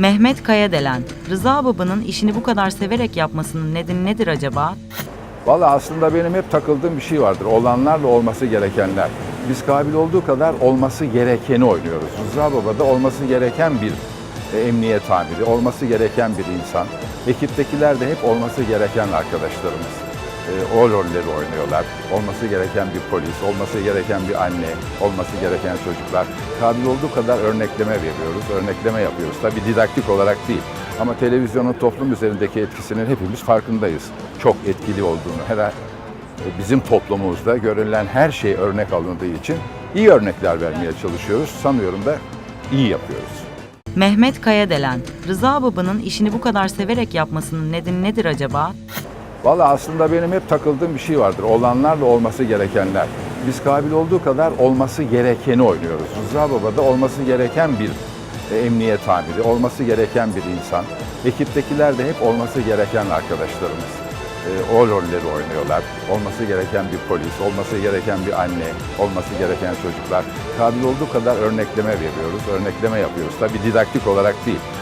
Mehmet Kayadelen, Rıza Baba'nın işini bu kadar severek yapmasının nedeni nedir acaba? Valla aslında benim hep takıldığım bir şey vardır. Olanlarla olması gerekenler. Biz kabil olduğu kadar olması gerekeni oynuyoruz. Rıza Baba da olması gereken bir e, emniyet amiri, olması gereken bir insan. Ekiptekiler de hep olması gereken arkadaşlarımız. E, o rolleri oynuyorlar. Olması gereken bir polis, olması gereken bir anne, olması gereken çocuklar. Kabil olduğu kadar örnekleme veriyoruz, örnekleme yapıyoruz. Tabii didaktik olarak değil. Ama televizyonun toplum üzerindeki etkisinin hepimiz farkındayız. Çok etkili olduğunu. Herhalde bizim toplumumuzda görülen her şey örnek alındığı için iyi örnekler vermeye çalışıyoruz. Sanıyorum da iyi yapıyoruz. Mehmet Kayadelen, Rıza Baba'nın işini bu kadar severek yapmasının nedeni nedir acaba? Valla aslında benim hep takıldığım bir şey vardır. Olanlarla olması gerekenler. Biz kabil olduğu kadar olması gerekeni oynuyoruz. Rıza Baba da olması gereken bir e, emniyet amiri, olması gereken bir insan. Ekiptekiler de hep olması gereken arkadaşlarımız. E, o rolleri oynuyorlar. Olması gereken bir polis, olması gereken bir anne, olması gereken çocuklar. Kabil olduğu kadar örnekleme veriyoruz, örnekleme yapıyoruz. Tabii didaktik olarak değil.